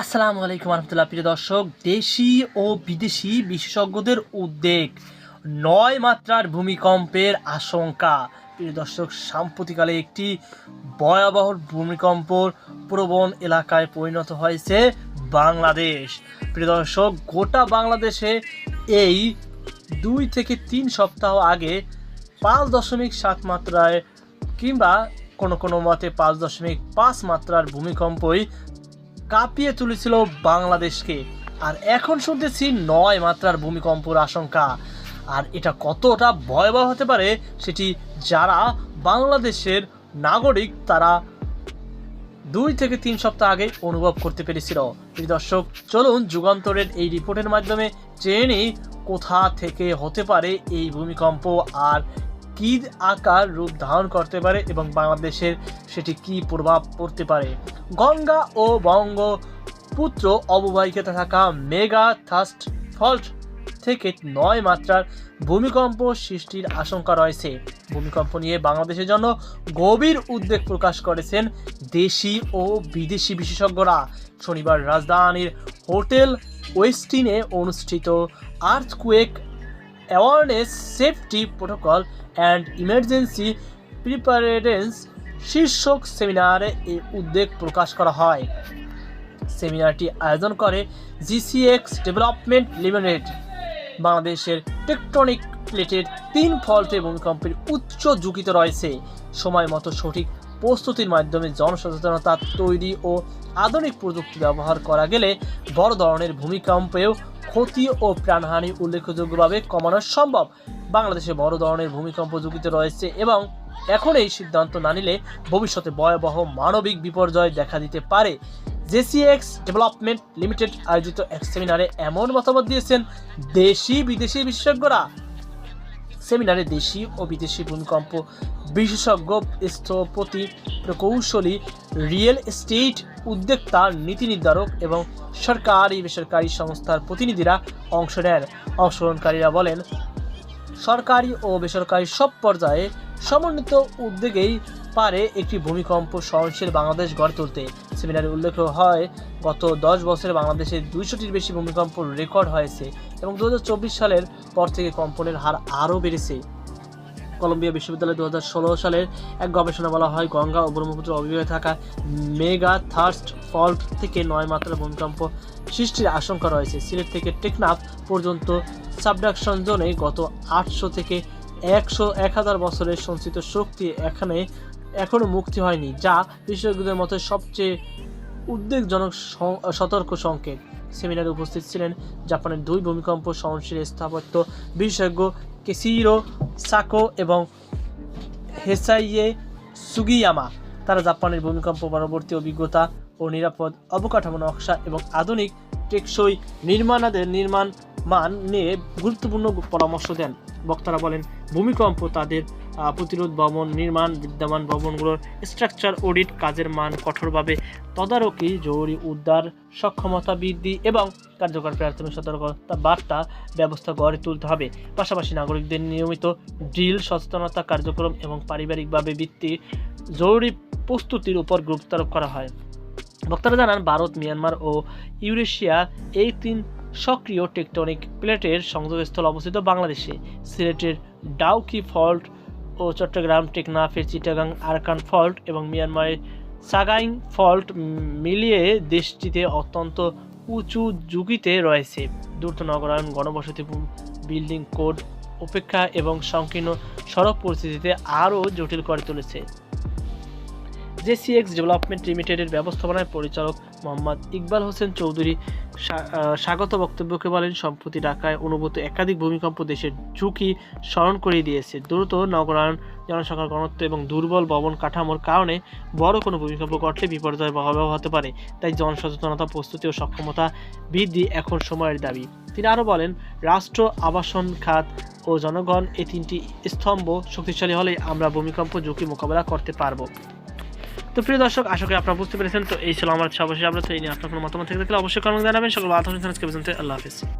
আসসালামু আলাইকুম রহমতুল্লাহ প্রিয় দর্শক, দেশি ও বিদেশি বিশেষজ্ঞদের উদ্বেগ নয় মাত্রার ভূমিকম্পের আশঙ্কা। প্রিয় দর্শক সাম্প্রতিকালে একটি ভয়াবহ ভূমিকম্প প্রবণ এলাকায় পরিণত হয়েছে বাংলাদেশ। প্রিয় দর্শক, গোটা বাংলাদেশে এই দুই থেকে তিন সপ্তাহ আগে পাঁচ দশমিক সাত মাত্রায় কিংবা কোনো কোনো মতে পাঁচ দশমিক পাঁচ মাত্রার ভূমিকম্পই কাঁপিয়ে তুলেছিল বাংলাদেশকে। আর এখন শুনতেছি নয় মাত্রার ভূমিকম্পর আশঙ্কা। আর এটা কতটা ভয়াবহ হতে পারে সেটি যারা বাংলাদেশের নাগরিক তারা দুই থেকে তিন সপ্তাহ আগে অনুভব করতে পেরেছিল। প্রিয় দর্শক, চলুন যুগান্তরের এই রিপোর্টের মাধ্যমে জেনে কোথা থেকে হতে পারে এই ভূমিকম্প আর কী আকার রূপ ধারণ করতে পারে এবং বাংলাদেশের সেটি কী প্রভাব পড়তে পারে? গঙ্গা ও বঙ্গ পুত্র অববাহিকাতে থাকা মেগা থাস্ট ফল্ট থেকে নয় মাত্রার ভূমিকম্প সৃষ্টির আশঙ্কা রয়েছে। ভূমিকম্প নিয়ে বাংলাদেশের জন্য গভীর উদ্বেগ প্রকাশ করেছেন দেশি ও বিদেশি বিশেষজ্ঞরা। শনিবার রাজধানীর হোটেল ওয়েস্টিনে অনুষ্ঠিত earthquake awareness safety protocol and emergency preparedness শীর্ষক সেমিনারে এই উদ্বেগ প্রকাশ করা হয়। সেমিনারটি আয়োজন করে জিসিএক্স ডেভেলপমেন্ট লিমিটেড বাংলাদেশের টেকটনিক প্লেটের তিন ফল্টে ভূমিকম্পের উচ্চ ঝুঁকিতে রয়েছে। সময় মতো সঠিক প্রস্তুতির মাধ্যমে জনসচেতনতা তৈরি ও আধুনিক প্রযুক্তি ব্যবহার করা গেলে বড় ধরনের ভূমিকম্পেও ক্ষতি ও প্রাণহানি উল্লেখযোগ্যভাবে কমানো সম্ভব। বাংলাদেশে বড় ধরনের ভূমিকম্প ঝুঁকিতে রয়েছে এবং এখন এই সিদ্ধান্ত না নিলে ভবিষ্যতে ভয়াবহ মানবিক বিপর্যয় দেখা দিতে পারে। জেসিএক্স ডেভেলপমেন্ট লিমিটেড আয়োজিত এক সেমিনারে এমন মতামত দিয়েছেন দেশি বিদেশি বিশেষজ্ঞরা। সেমিনারে দেশি ও বিদেশি ভূমিকম্প বিশেষজ্ঞ স্থপতি প্রকৌশলী রিয়েল এস্টেট উদ্যোক্তা, নীতি নির্ধারক এবং সরকারি বেসরকারি সংস্থার প্রতিনিধিরা অংশ নেন। অংশগ্রহণকারীরা বলেন, সরকারি ও বেসরকারি সব পর্যায়ে সমন্বিত উদ্যোগেই পারে একটি ভূমিকম্প সহনশীল বাংলাদেশ গড়ে তুলতে। সেমিনারে উল্লেখ হয়, গত দশ বছরে বাংলাদেশে দুইশোটির বেশি ভূমিকম্প রেকর্ড হয়েছে এবং দু হাজার চব্বিশ সালের পর থেকে কম্পনের হার আরও বেড়েছে। কলম্বিয়া বিশ্ববিদ্যালয় দু সালের এক গবেষণা বলা হয়, গঙ্গা ও ব্রহ্মপুত্র অবিভাগে থাকা মেগা থার্স্ট ফল্ট থেকে নয় মাত্রা ভূমিকম্প সৃষ্টির আশঙ্কা রয়েছে। সিলেট থেকে টেকনাফ পর্যন্ত সাবডাকশন জোনে গত আটশো থেকে একশো এক হাজার বছরের সঞ্চিত শক্তি এখানে এখনও মুক্তি হয়নি, যা বিশেষজ্ঞদের মতে সবচেয়ে উদ্বেগজনক সতর্ক সংকেত। সেমিনারে উপস্থিত ছিলেন জাপানের দুই ভূমিকম্প সহনশীল স্থাপত্য বিশেষজ্ঞ কেসিরো সাকো এবং হেসাইয়ে সুগিয়ামা। তারা জাপানের ভূমিকম্প পরবর্তী অভিজ্ঞতা ও নিরাপদ অবকাঠামো নকশা এবং আধুনিক টেকসই নির্মাণাদের নির্মাণ মান নিয়ে গুরুত্বপূর্ণ পরামর্শ দেন। বক্তারা বলেন, ভূমিকম্প তাদের প্রতিরোধ ভবন, নির্মাণ, বিদ্যমান ভবনগুলোর স্ট্রাকচার অডিট কাজের মান কঠোরভাবে, তদারকি, জরুরি উদ্ধার, সক্ষমতা বৃদ্ধি এবং কার্যকর প্রাথমিক সতর্কতা বার্তা ব্যবস্থা গড়ে তুলতে হবে। পাশাপাশি নাগরিকদের নিয়মিত ড্রিল সচেতনতা কার্যক্রম এবং পারিবারিকভাবে বৃত্তির জরুরি প্রস্তুতির উপর গুরুত্ব আরোপ করা হয়। বক্তারা জানান, ভারত, মিয়ানমার ও ইউরেশিয়া এই তিন সক্রিয় টেকটনিক প্লেটের সংযোগস্থল অবস্থিত বাংলাদেশে। সিলেটের ডাউকি ফল্ট ও চট্টগ্রাম টেকনাফের চিটাগাং, আরকান ফল্ট এবং মিয়ানমারের সাগাইং ফল্ট মিলিয়ে দেশটিতে অত্যন্ত উঁচু ঝুঁকিতে রয়েছে। দ্রুত নগরায়ন গণবসতি বিল্ডিং কোড উপেক্ষা এবং সংকীর্ণ সড়ক পরিস্থিতিতে আরও জটিল করে তুলেছে। জেসিএক্স ডেভেলপমেন্ট লিমিটেডের ব্যবস্থাপনায় পরিচালক মোহাম্মদ ইকবাল হোসেন চৌধুরী স্বাগত বক্তব্যকে বলেন, সম্প্রতি ঢাকায় অনুভূত একাধিক ভূমিকম্প দেশের ঝুঁকি স্মরণ করিয়ে দিয়েছে। দ্রুত নগরায়ন জনসংখ্যার ঘনত্ব এবং দুর্বল ভবন কাঠামোর কারণে বড় কোনো ভূমিকম্প ঘটলে বিপর্যয় ভয়াবহ হতে পারে। তাই জনসচেতনতা, প্রস্তুতি ও সক্ষমতা বৃদ্ধি এখন সময়ের দাবি। তিনি আরও বলেন, রাষ্ট্র, আবাসন, খাত ও জনগণ এই তিনটি স্তম্ভ শক্তিশালী হলেই আমরা ভূমিকম্প ঝুঁকি মোকাবেলা করতে পারব। তো প্রিয় দর্শক, আশা করি আপনারা বুঝতে পেরেছেন। তো এই ছিল আমার সর্বশেষ আপনার তো এই নিয়ে আপনার কোনো মতামত থেকে থাকলে অবশ্যই কমেন্ট জানাবেন। সকল আল্লাহ হাফিজ।